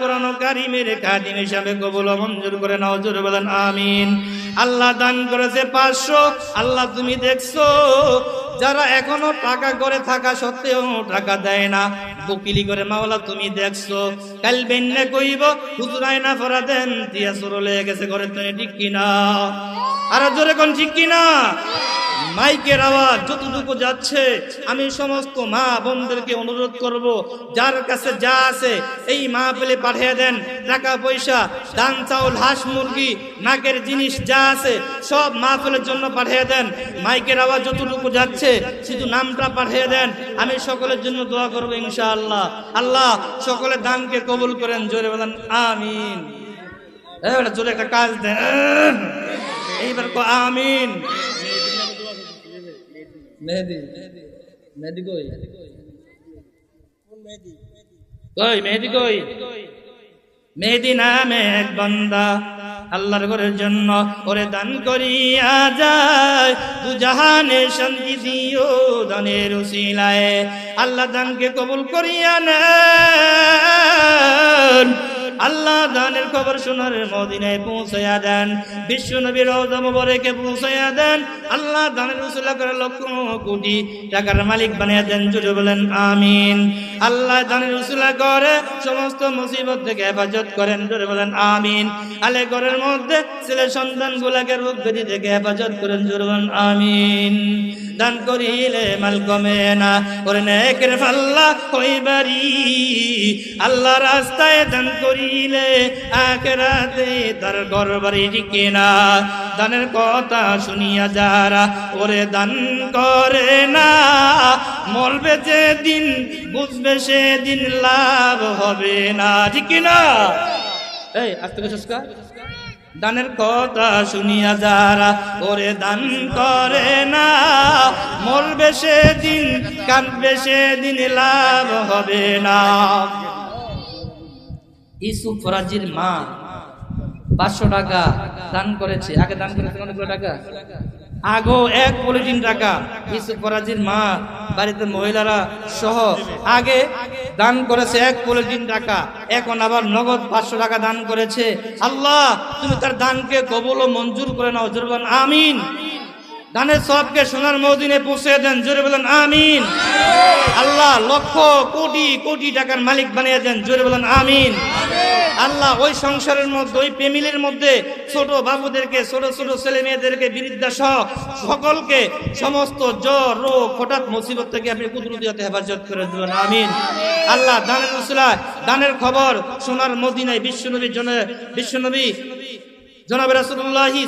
কোরআন কারিমের কাদিম হিসাবে কবুল মঞ্জুর করে নাও, জোরে বলেন, আমিন। আল্লাহ দান করেছে পাঁচশো, আল্লাহ তুমি দেখছ, যারা এখনও টাকা করে থাকা সত্ত্বেও টাকা দেয় না। বকিলি করে, মাওলা তুমি দেখছ, কাল বেন্নে কইব হুজুরাই না ফরা দেন তিয়া সরলে গেছে ঘরে তুমি ঠিক কিনা? আর জোরে কোন ঠিক কিনা? মাইকের আওয়াজ যতটুকু যাচ্ছে, আমি সমস্ত মা বোনদেরকে অনুরোধ করব, যার কাছে যা আছে, এই মা পেলে পাঠিয়ে দেন। টাকা, পয়সা, ধান, চাউল, হাঁস, মুরগি, নাকের জিনিস যা আছে, সব মাহফিলের জন্য পাঠিয়ে দেন। মাইকের আওয়াজ যতটুকু যাচ্ছে, শুধু নামটা পাঠিয়ে দেন। আমি সকলের জন্য দোয়া করব ইনশাআল্লাহ। আল্লাহ সকলের দানকে কবুল করেন, জোরে বলেন, আমিন। জোরে একটা কাজ দেন। এইবার আমিন। মেহেদি মেহেদি কই? কই মেহেদি কই? মেহেদি নামে এক বান্দা আল্লাহর ঘরের জন্য ওরে দান করিয়া যায়। দু জাহানে শান্তি দিও দানের উসিলায়। আল্লাহ দানকে কবুল করিয়া দানের খবর শোনার মদিনায় পৌঁছাইয়া দেন। বিশ্ব নবীর রোজমবরেকে পৌঁছাইয়া দেন। আল্লাহ দানের উসুলা লক্ষ কোটি টাকার মালিক বানিয়ে দেন। জুড়ে বলেন, আমিন। আল্লাহ দানের উসুলা করে সমস্ত মুসিবত থেকে হেফাজত করেন। জুড়ে বলেন, আমিন। আলে ঘরের মধ্যে ছেলে সন্তান গুলাকে রোগ ব্যাধি থেকে হেফাজত করেন। জুড়ে বলেন, আমিন। দান করিলে মাল কমে না। করে নেকের ফাল্লা হইবারি আল্লাহ রাস্তায় দান করিলে আখেরাতে তার ঘর বাড়ি টিকে না। দানের কথা শুনিয়া যারা ওরে দান করে না, মরবে যে দিন বুঝবে সেদিন লাভ হবে না। ঠিক না এই, আস্তে দানের কথা শুনিয়া যারা, ওরে দান করে না। মরবে সেদিন, কাঁদবে সেদিন, লাভ হবে না। ইসুফ ফরাজির মা পাঁচশো টাকা দান করেছে। আগে দান করেছে অনেকগুলো টাকা? আগো এক পলিটিন টাকা। ইসুফ ফরাজির মা, বাড়িতে মহিলারা সহ আগে দান করেছে এক পলিটিন টাকা, এখন আবার নগদ পাঁচশো টাকা দান করেছে। আল্লাহ, তুমি তার দানকে কবল ও মঞ্জুর করে নাও, জোরে বলেন আমিন। দানের সবকে সোনার মদিনে পৌঁছে দেন, জোরে বলেন আমিন। আল্লাহ লক্ষ কোটি কোটি টাকার মালিক বানিয়ে দেন, জোরে বলেন আমিন। আল্লাহ ওই সংসারের মধ্যে, ওই ফ্যামিলির মধ্যে ছোট বাবুদেরকে, ছোট ছোট ছেলে মেয়েদেরকে বিরুদ্ধা সহ সকলকে সমস্ত জ্বর, রোগ হঠাৎ মুসিবত থেকে আপনি কুদরতিতে হেফাজত করে দেবেন। আমিন। আল্লাহ দানের রসুলা দানের খবর সোনার মদিনায় বিশ্বনবীর জন বিশ্বনবী, জনাব রাসূলুল্লাহি